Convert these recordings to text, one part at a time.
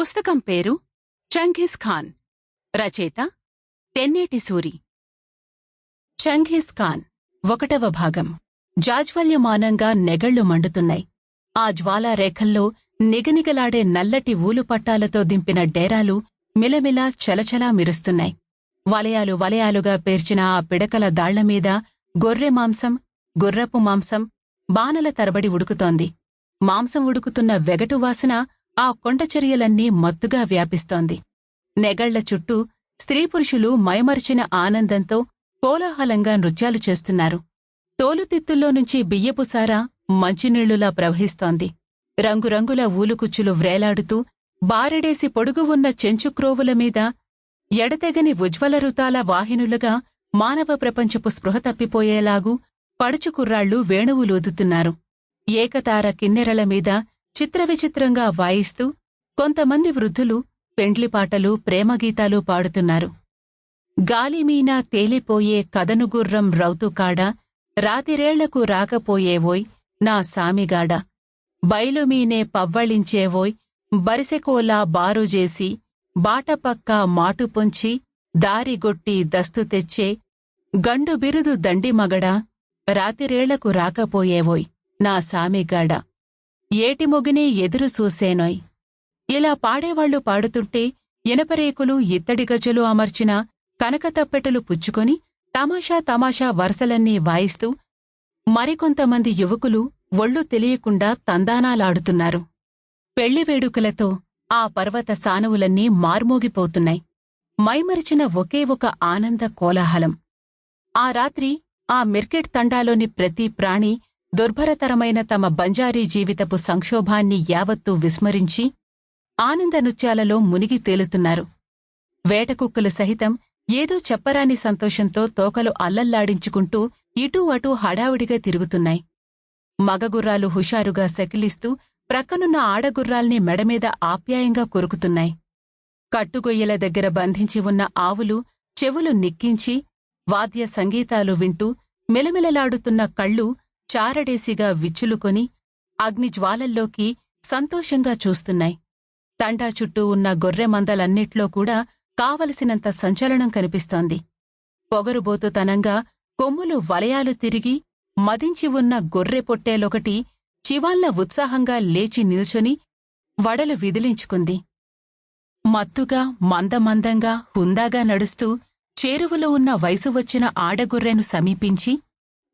పుస్తకం పేరు చంఘిస్ ఖాన్. రచయిత తెన్నేటి సూరి. చంఘిస్ ఖాన్ ఒకటవ భాగం. జాజ్వల్యమానంగా నెగళ్ళు మండుతున్నాయి. ఆ జ్వాలారేఖల్లో నిగనిగలాడే నల్లటి ఊలుపట్టాలతో దింపిన డేరాలు మిలమిలా చలచలా మిరుస్తున్నాయి. వలయాలు వలయాలుగా పేర్చిన ఆ పిడకల దాళ్ళమీద గొర్రె మాంసం గుర్రపు మాంసం బానల తరబడి ఉడుకుతోంది. మాంసం ఉడుకుతున్న వెగటు వాసన ఆ కొండచర్యలన్నీ మత్తుగా వ్యాపిస్తోంది. నెగళ్ళ చుట్టూ స్త్రీపురుషులు మైమరిచిన ఆనందంతో కోలాహలంగా నృత్యాలు చేస్తున్నారు. తోలుతిత్తుల్లో నుంచి బియ్యపుసారా మంచినీళ్ళులా ప్రవహిస్తోంది. రంగురంగుల ఊలుకుచ్చులు వ్రేలాడుతూ బారెడేసి పొడుగు ఉన్న చెంచుక్రోవుల మీద ఎడతెగని ఉజ్వలరుతాల వాహినులుగా మానవ ప్రపంచపు స్పృహ తప్పిపోయేలాగు పడుచుకుర్రాళ్ళు వేణువులూదుతున్నారు ఏకతార కిన్నెరల మీద చిత్రవిచిత్రంగా వాయిస్తూ కొంతమంది వృద్ధులు పెండ్లిపాటలు ప్రేమగీతాలు పాడుతున్నారు. గాలిమీన తేలిపోయే కదనుగుర్రం రౌతుకాడ రాతిరేళ్ళకు రాకపోయేవోయ్ నా సామిగాడ. బయలుమీనే పవ్వళించేవోయ్ బరిసెకోలా బారుజేసి బాటపక్క మాటు పొంచి దారిగొట్టి దస్తు తెచ్చే గండు బిరుదు దండిమగడా రాతిరేళ్ళకు రాకపోయేవోయ్ నా సామిగాడ. ఏటిమొగినే ఎదురు చూసేనోయ్. ఇలా పాడేవాళ్ళు పాడుతుంటే ఇనపరేకులు ఇత్తడి గజలు అమర్చిన కనకతప్పెటలు పుచ్చుకొని తమాషా తమాషా వరసలన్నీ వాయిస్తూ మరికొంతమంది యువకులు ఒళ్ళు తెలియకుండా తందానాలాడుతున్నారు. పెళ్ళి వేడుకలతో ఆ పర్వత సానువులన్నీ మార్మోగిపోతున్నాయి. మైమరిచిన ఒకే ఒక ఆనంద కోలాహలం. ఆ రాత్రి ఆ మిర్కెట్ తండాలోని ప్రతి ప్రాణి దుర్భరతరమైన తమ బంజారీ జీవితపు సంక్షోభాన్ని యావత్తూ విస్మరించి ఆనంద నృత్యాలలో మునిగి తేలుతున్నారు. వేటకుక్కలు సహితం ఏదో చెప్పరాని సంతోషంతో తోకలు అల్లల్లాడించుకుంటూ ఇటూ అటూ హడావిడిగా తిరుగుతున్నాయి. మగగుర్రాలు హుషారుగా శకిలిస్తూ ప్రక్కనున్న ఆడగుర్రాల్ని మెడమీద ఆప్యాయంగా కొరుకుతున్నాయి. కట్టుగొయ్యల దగ్గర బంధించి ఉన్న ఆవులు చెవులు నిక్కించి వాద్య సంగీతాలు వింటూ మిలమిలలాడుతున్న కళ్ళు చారడేసిగా విచ్చులుకొని అగ్నిజ్వాలల్లోకి సంతోషంగా చూస్తున్నాయి. తండా చుట్టూ ఉన్న గొర్రె మందలన్నిట్లో కూడా కావలసినంత సంచలనం కనిపిస్తోంది. పొగరుబోతుతనంగా కొమ్ములు వలయాలు తిరిగి మదించి ఉన్న గొర్రె పొట్టేలొకటి చివాల్న ఉత్సాహంగా లేచి నిల్చొని వడలు విదిలించుకుంది. మత్తుగా మందమందంగా హుందాగా నడుస్తూ చేరువలో ఉన్న వయసు వచ్చిన ఆడగొర్రెను సమీపించి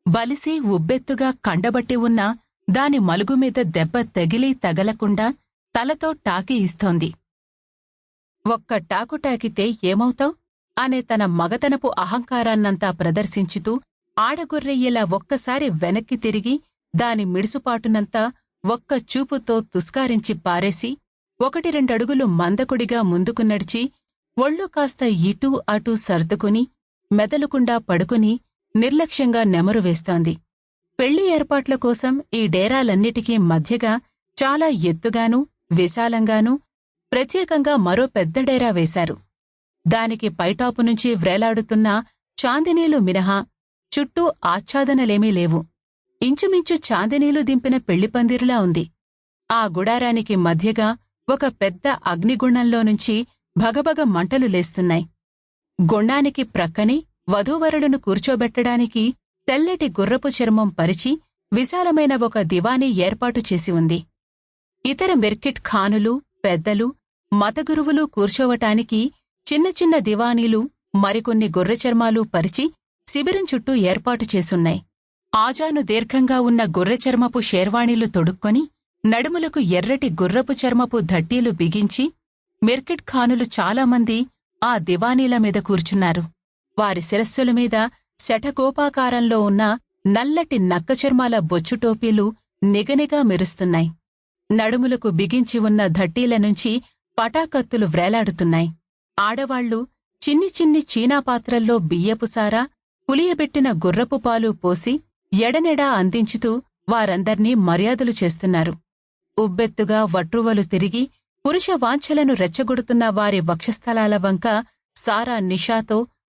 బలిసి ఉబ్బెత్తుగా కండబట్టి ఉన్న దాని మలుగుమీద దెబ్బ తగిలి తగలకుండా తలతో టాకి ఇస్తోంది. ఒక్క టాకు టాకితే ఏమవుతావు? అనే తన మగతనపు అహంకారాన్నంతా ప్రదర్శించుతూ ఆడగొర్రెయ్యలా ఒక్కసారి వెనక్కి తిరిగి దాని మిడుసుపాటునంతా ఒక్క చూపుతో తుస్కారించి పారేసి ఒకటి రెండడుగులు మందకుడిగా ముందుకు నడిచి ఒళ్ళు కాస్త ఇటూ అటూ సర్దుకుని మెదలుకుండా పడుకుని నిర్లక్ష్యంగా నెమరు వేస్తోంది. పెళ్ళి ఏర్పాట్ల కోసం ఈ డేరాలన్నిటికీ మధ్యగా చాలా ఎత్తుగానూ విశాలంగానూ ప్రత్యేకంగా మరో పెద్ద డేరా వేశారు. దానికి పైటాపు నుంచి వ్రేలాడుతున్న చాందినీలు మినహా చుట్టూ ఆచ్ఛాదనలేమీ లేవు. ఇంచుమించు చాందినీలు దింపిన పెళ్ళిపందిరిలా ఉంది. ఆ గుడారానికి మధ్యగా ఒక పెద్ద అగ్నిగుణంలో నుంచి భగభగ మంటలు లేస్తున్నాయి. గుండానికి ప్రక్కనే వధూవరులను కూర్చోబెట్టడానికి తెల్లటి గుర్రపు చర్మం పరిచి విశాలమైన ఒక దివానీ ఏర్పాటు చేసి ఉంది. ఇతర మిర్కిట్ ఖానులు పెద్దలు మతగురువులు కూర్చోవటానికి చిన్న చిన్న దివానీలు మరికొన్ని గుర్రచర్మాలు పరిచి శిబిరం చుట్టూ ఏర్పాటు చేసున్నాయి ఆజాను దీర్ఘంగా ఉన్న గుర్రచర్మపు షేర్వాణీలు తొడుక్కొని నడుములకు ఎర్రటి గుర్రపు చర్మపు ధట్టీలు బిగించి మిర్కిట్ ఖానులు చాలామంది ఆ దివానీల మీద కూర్చున్నారు. వారి శిరస్సుల మీద శఠకోపాకారంలో ఉన్న నల్లటి నక్కచర్మాల బొచ్చుటోపీలు నిగనిగా మెరుస్తున్నాయి. నడుములకు బిగించి ఉన్న ధట్టీల నుంచి పటాకత్తులు వ్రేలాడుతున్నాయి. ఆడవాళ్ళు చిన్ని చిన్ని చీనాపాత్రల్లో బియ్యపుసారా పులియబెట్టిన గుర్రపు పాలు పోసి ఎడనెడా అందించుతూ వారందర్నీ మర్యాదలు చేస్తున్నారు. ఉబ్బెత్తుగా వట్రువలు తిరిగి పురుష వాంఛలను రెచ్చగొడుతున్న వారి వక్షస్థలాల వంక సారా నిషాతో